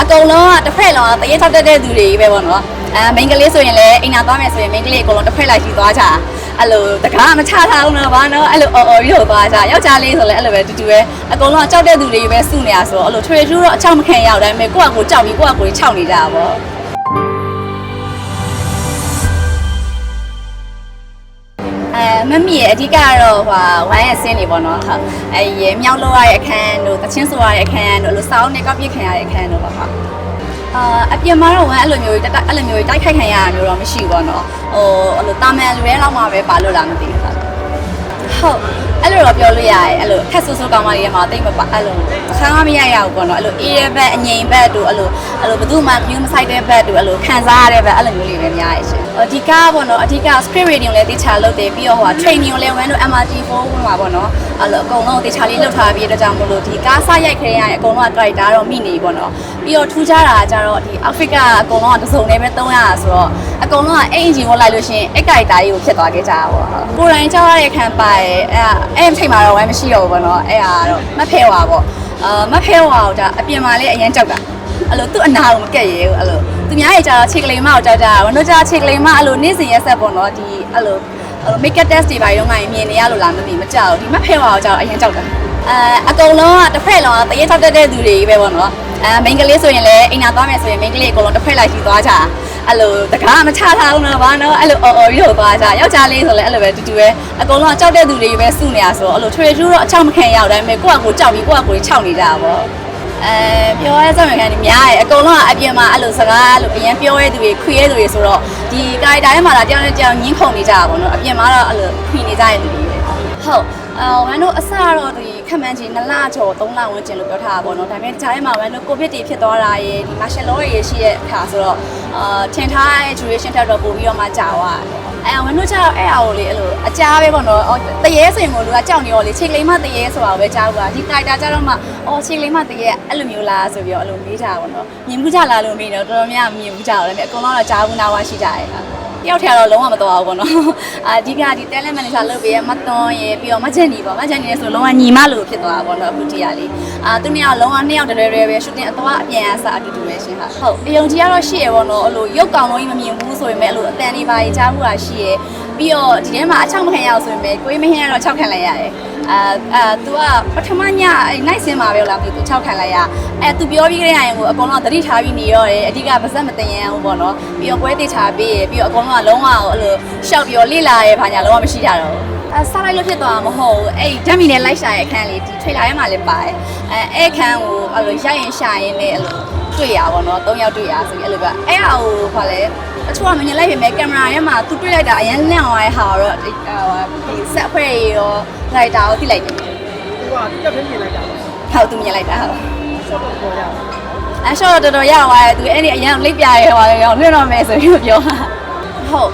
အကုန်လုံးကတစ်ဖက်လုံးကတရေထောက်တက်တဲ့သူတွေကြီးပဲပေါ့နော်အဲမိန်းကလေးဆိုရင်လည်းအိမ်နာသွားမယ်ဆိုရင်မိန်းကလေးအကုန်လုံးတစ်ဖက်လိုက်ရှိသွားကြအဲ့လိုတကားမချထားအောင်တော့ဘာနော်အဲ့လိုအော်အော်ပြီးတော့သွားကြယောက်ျားလေးဆိုလည်းအဲ့လိုပဲတူတူပဲအကုန်လုံးကကြောက်တဲ့သူတွေကြီးပဲစုနေရဆိုတော့အဲ့လိုထွေထူးတော့အချောက်မခံရအောင်ဒါပေမဲ့ကိုယ့်အကိုကြောက်ပြီးကိုယ့်အကိုကြီးခြောက်နေကြတာပေါ့ မမီရဲ့အဓိကကတော့ဟိုဝိုင်းရဲ့ဆင်းနေပေါ့နော်ဟုတ်အဲရေမြောက်လို့ရတဲ့အခန်းတို့တချင်းဆိုရတဲ့အခန်းတို့အဲ့လိုစောင်းနဲ့ကောက်ပြစ်ခံရတဲ့အခန်းတို့ပေါ့ဟုတ်အာအပြင်မှာတော့ဝမ်းအဲ့လိုမျိုးတက်အဲ့လိုမျိုးတိုက်ခိုက်ခံရတာမျိုးတော့မရှိဘူးပေါ့နော်ဟိုအဲ့လိုတာမန်လူရဲလောက်မှပဲပါလို့လားမသိဘူးဟုတ်ဟုတ် အဲ့လိုတော့ပြောလို့ရတယ်အဲ့လိုခက်ဆူဆူကောင်းမလေးတွေမှာတိတ်မပါအဲ့လိုအခါမမရရဘူးပေါ့နော်အဲ့လိုအေးရဲ့ဘက်အငိမ်ဘက်တို့အဲ့လိုအဲ့လိုဘယ်သူမှ view မဆိုင်တဲ့ဘက်တို့အဲ့လိုခံစားရတဲ့ဘက်အဲ့လိုမျိုးလေးပဲများရရှင်အဓိကပေါ့နော်အဓိက script reading ကိုလည်းတေချာလုပ်တယ်ပြီးတော့ဟို training ကိုလည်းဝမ်းတို့ MRT4 ဝင်မှာပေါ့နော် အဲ့လိုအကုန်လုံးတေချာလေးလုပ်ထားပြီးတော့ကြောင့်မလို့ဒီကားစရိုက်ခဲရရင်အကုန်လုံးက character တော့မိနေပေါ့နော်ပြီးတော့ထူးခြားတာကကြတော့ဒီ outfit ကအကုန်လုံးကတစ်စုံနဲ့ပဲသုံးရတာဆိုတော့အကုန်လုံးကအဲ့ engine ကိုလိုက်လို့ရှိရင်အဲ့ character ကြီးကိုဖြစ်သွားခဲ့ကြတာပေါ့ဟုတ်ကိုယ်တိုင်ကြောက်ရတဲ့ခံပါရဲ့အဲ့အဲ့အချိန်မှာတော့ဝမ်းမရှိတော့ဘူးပေါ့နော်အဲ့ဟာတော့မဖဲဝါပေါ့အာမဖဲဝါတော့ဒါအပြင်မှာလည်းအရင်ကြောက်တာအဲ့လိုသူ့အနာကိုမကက်ရဲဘူးအဲ့လိုသူများရဲ့ကြာတော့ခြေကလေးမကိုကြောက်ကြတာဝန်တို့ကြာခြေကလေးမအဲ့လိုနေ့စဉ်ရက်ဆက်ပေါ့နော်ဒီအဲ့လို အဲ့လို make up test တွေပါရုံးကမြင်နေရလို့လားမသိမကြောက်ဘူးဒီမဖဲဝါကိုကြောက်အရင်ကြောက်တာအဲအကုန်လုံးကတစ်ဖက်လုံးကတရေထောက်တက်တဲ့သူတွေကြီးပဲပေါ့နော်အဲမိန်းကလေးဆိုရင်လည်းအိမ်နာသွားမယ်ဆိုရင်မိန်းကလေးအကုန်လုံးတစ်ဖက်လိုက်ရှိသွားကြအဲ့လိုတကားမချထားအောင်တော့ဘာနော်အဲ့လိုအော်အော်ပြီးတော့သွားကြယောက်ျားလေးဆိုလည်းအဲ့လိုပဲတူတူပဲအကုန်လုံးကကြောက်တဲ့သူတွေကြီးပဲစုနေရဆိုတော့အဲ့လိုထွေထူးတော့အချောက်မခံရအောင်ဒါပေမဲ့ကိုယ့်အကိုကြောက်ပြီးကိုယ့်အကိုကြီးခြောက်နေကြတာပေါ့ အဲပြောရဲစက်မှန်ကန်နေများရဲ့အကုန်လုံးကအပြင်မှာအဲ့လိုစကားအဲ့လိုအရင်ပြောရဲသူတွေခွေရဲသူတွေဆိုတော့ဒီကာရီတာထဲမှာလာတယောက်နဲ့တယောက်ညှင်းခုန်နေကြတာပေါ့နော်အပြင်မှာတော့အဲ့လိုခွေနေကြတဲ့သူတွေပဲဟုတ်အော်ဝမ်တို့အစတော့ဒီခက်မှန်းကြီး2လကျော်3လဝန်းကျင်လို့ပြောထားတာပေါ့နော်ဒါပေမဲ့ကြားထဲမှာဝမ်တို့ကိုဗစ်တွေဖြစ်သွားတာရေဒီ martial law တွေရှိတဲ့အခါဆိုတော့အာထင်ထားတဲ့ duration တက်တော့ပို့ပြီးတော့မှကြာသွားတယ် အဲဝမ်တို့ကျတော့အဲ့အကိုလေအဲ့လိုအကြားပဲပေါ့နော်တရေဆိုရင်ကိုလူကကြောက်နေရောလေခြေကလေးမတရေဆိုတာပဲကြားဘူးကဒီကာရီတာကျတော့မှအော်ခြေကလေးမတရေအဲ့လိုမျိုးလားဆိုပြီးတော့အဲ့လိုမေးကြတာပေါ့နော်မြင်မှုကြလားလို့မေးတော့တော်တော်များများမြင်မှုကြတော့လည်းအကုန်လုံးတော့ကြားဘူးနားဝရှိကြတယ်ဟာ တယောက်ထက်တော့လုံးဝမတော်ဘူးပေါ့နော်အာအဓိကဒီ talent manager လုပ်ပေးရမသွန်ရေပြီးတော့မချန်နီပေါ့မချန်နီလည်းဆိုလုံးဝညီမလို့ဖြစ်သွားတာပေါ့နော်အခုတည်းကလေအာသူနှစ်ယောက်လုံးဝနှစ်ယောက်တည်းတည်းပဲ shooting အသွားအပြန်အစားအတူတူပဲရှင်ဟာဟုတ်အယုံကြည်ကတော့ရှိရပေါ့နော်အဲ့လိုရုပ်ကောင်လုံးကြီးမမြင်ဘူးဆိုရင်လည်းအဲ့လိုအတန်လေးပါကြီးကြားမှုတာရှိရပြီးတော့ဒီထဲမှာအချောက်မခံရအောင်ဆိုရင်ပဲကိုယ်မဟင်းရတော့6ခံလိုက်ရတယ် အာအာသူကပထမညအဲ့ night ဆင်းမှာပဲလာပြီသူ၆ခံလိုက်ရအဲသူပြောပြီးကြတဲ့ရင်ကိုအကုန်လုံးသတိထားပြီးနေရတယ်အဓိကပါဇက်မတင်ရအောင်ပေါ့နော်ပြီးတော့ပွဲတေချာပေးရပြီးတော့အကုန်လုံးကလုံးဝအဲ့လိုရှောက်ပြီးတော့လေ့လာရဲဘာညာလုံးဝမရှိကြတော့ဘူးအဲစားလိုက်လို့ဖြစ်သွားမှာမဟုတ်ဘူးအဲ့ဓာတ်မီနဲ့လိုက်ရှာရဲ့အခန်းလေးဒီ trailer ထဲမှာလည်းပါတယ်အဲအဲ့အခန်းကိုအဲ့လိုရိုက်ရင်ရှာရင်လည်းအဲ့လိုတွေ့ရပါတော့နော်၃ယောက်တွေ့ရဆိုပြီးအဲ့လိုကအဲ့အဟိုဘာလဲ အချို့ကမမြင်လိုက်ပြင်မဲ့ကင်မရာထဲမှာသူတွေ့လိုက်တာအရင်လန့်သွားတဲ့ဟာတော့ဒီဒီဆက်ဖွဲ့ရောလိုက်တာကိုသိလိုက်တယ်ဟိုကတက်ဖင်းပြင်လိုက်တာပေါ့ဟုတ်သူမြင်လိုက်တာဟုတ်ဆော့တော့ပေါ်ရအောင်အရှော့တော်တော်ရသွားတယ်သူအဲ့ဒီအရင်လိပ်ပြရဲဟောတယ်ရောလွှင့်တော့မယ်ဆိုပြီးပြောတာဟုတ်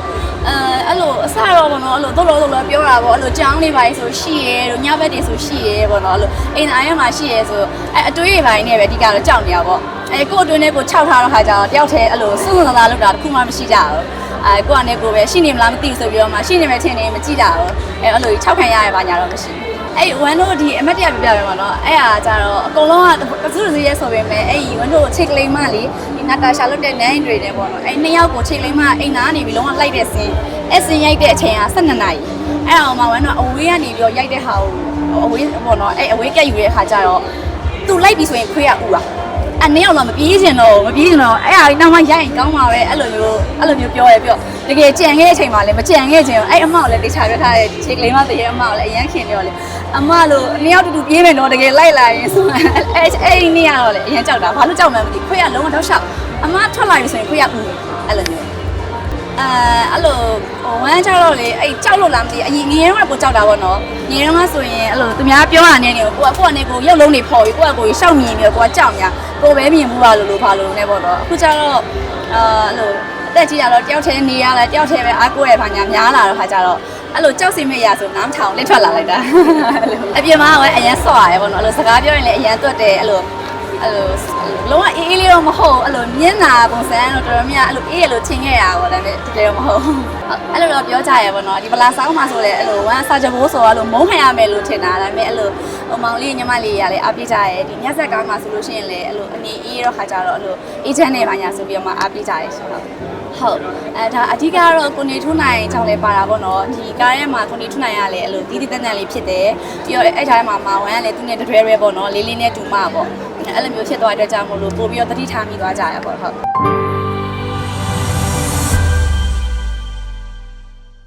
အဲအဲ့လိုအစတော့ဘောနော်အဲ့လိုတော်တော်တော်ပြောတာပေါ့အဲ့လိုကြောင်းလေးပါဆိုရှိရဲတို့ညဘက်တွေဆိုရှိရဲပေါ့နော်အဲ့လိုအိမ်အိုင်းမှာရှိရဲဆိုအဲအတွေးတွေပိုင်းနဲ့ပဲအဓိကတော့ကြောက်နေရပါပေါ့ အဲကို့အတွင်းနဲ့ကိုခြောက်ထားတော့ခါကျတော့တယောက်တည်းအဲ့လိုစွန့်စွန့်သားလောက်တာတခုမှမရှိကြဘူးအဲကိုကနေကိုပဲရှိနေမလားမသိဘူးဆိုပြီးတော့မှရှိနေမယ်ထင်နေမကြည့်တာဘူးအဲအဲ့လိုခြောက်ခံရရပါညာတော့မရှိဘူးအဲ့ဝမ်တို့ဒီအမတ်တရပြပြရမှာနော်အဲ့ဟာကြတော့အကုန်လုံးကတစုတစည်းရဲဆိုပေမဲ့အဲ့ဝမ်တို့ချစ်ကလေးမလေးဒီနာတာရှာလွတ်တဲ့နန်းတွေနဲ့ပေါ့နော်အဲ့နှစ်ယောက်ကိုချစ်ကလေးမအိမ်သားနေပြီးလုံးဝလိုက်တဲ့စင်းအဲ့စင်းရိုက်တဲ့အချိန်က12နာရီအဲ့အောင်မှဝမ်တို့အဝေးကနေပြီးတော့ရိုက်တဲ့ဟာကိုအဝေးပေါ့နော်အဲ့အဝေးကက်ယူတဲ့ခါကျတော့သူလိုက်ပြီဆိုရင်ခွေးကဥတာ အဲ့နှစ်ယောက်တော့မပြေးချင်တော့မပြေးချင်တော့အဲ့ဟာနောက်မှရိုက်ရင်ကောင်းပါပဲအဲ့လိုမျိုးအဲ့လိုမျိုးပြောရဲပြောတကယ်ကြံခဲ့တဲ့အချိန်မှာလည်းမကြံခဲ့ချင်ဘူးအဲ့အမောက်လည်းတေချာပြထားတဲ့ချေကလေးမတရေအမောက်လည်းအရန်ခင်ပြောလေအမလို့နှစ်ယောက်တူတူပြေးမယ်တော့တကယ်လိုက်လာရင်ဆိုအဲ့အဲ့ဒီနေ့ကတော့လေအရန်ကြောက်တာဘာလို့ကြောက်မှန်းမသိခွေးကလုံးဝတော့ရှောက်အမထွက်လာပြီဆိုရင်ခွေးကဥအဲ့လိုမျိုးအဲအဲ့လိုဟိုဝမ်းကြောက်တော့လေအဲ့ကြောက်လို့လားမသိအရင်ငယ်တော့ကိုကြောက်တာပေါ့နော်ငယ်တော့ဆိုရင်အဲ့လိုသူများပြောတာနဲ့နေကိုကကိုကနေကိုရုပ်လုံးတွေဖော်ပြီးကိုကကိုရှောက်မြင်ပြီးကိုကကြောက်ညာ ကိုပဲမြင်မှုပါလို့လို့ဖာလို့နဲ့ပေါ့နော်အခုကျတော့အာအဲ့လိုအသက်ကြီးရတော့တယောက်တည်းနေရလဲတယောက်တည်းပဲအားကိုးရဖာညာများလာတော့ခါကျတော့အဲ့လိုကြောက်စိတ်မဲ့ရဆိုနားထောင်လက်ထွက်လာလိုက်တာအပြင်မှာကအရန်ဆော့ရတယ်ပေါ့နော်အဲ့လိုစကားပြောရင်လည်းအရန်တွတ်တယ်အဲ့လို အဲ့လိုလုံးဝအေးအေးလေးတော့တော့မဟုတ်အဲ့လိုမျက်နာပုံစံတော့တော်တော်များအဲ့လိုအေးရလို့ထင်ခဲ့ရပါဘောဒါပေမဲ့တကယ်တော့မဟုတ်အဲ့လိုတော့ပြောကြရပါတော့ဒီပလာဆောင်မှာဆိုလဲအဲ့လိုဝမ်းစာချဘိုးဆိုတော့အဲ့လိုမုန်းခံရမယ်လို့ထင်တာဒါပေမဲ့အဲ့လိုဟိုမောင်လေးညီမလေးရလဲအားပေးကြရဲဒီညက်ဆက်ကောင်းမှာဆိုလို့ရှိရင်လေအဲ့လိုအနေအေးတော့ခါကြတော့အဲ့လိုအေဂျင့်နဲ့ပါညာဆိုပြီးတော့မှအားပေးကြရဲရှင်ဟုတ်ဟုတ်အဲဒါအဓိကတော့ကိုနေထုနိုင်ကြောင့်လဲပါတာပေါ့နော်ဒီကားထဲမှာကိုနေထုနိုင်ရလဲအဲ့လိုတီးတီးတန်းတန်းလေးဖြစ်တယ်ပြီးတော့အဲ့ထားထဲမှာမာဝမ်းကလည်းသူနဲ့တတွဲရဲပေါ့နော်လေးလေးနဲ့တူမပေါ့ အဲ့လိုမျိုးဖြစ်သွားတဲ့အတွက်ကြောင့်မို့လို့ပို့ပြီးတော့တတိထားမိသွားကြရပေါ့ဟုတ်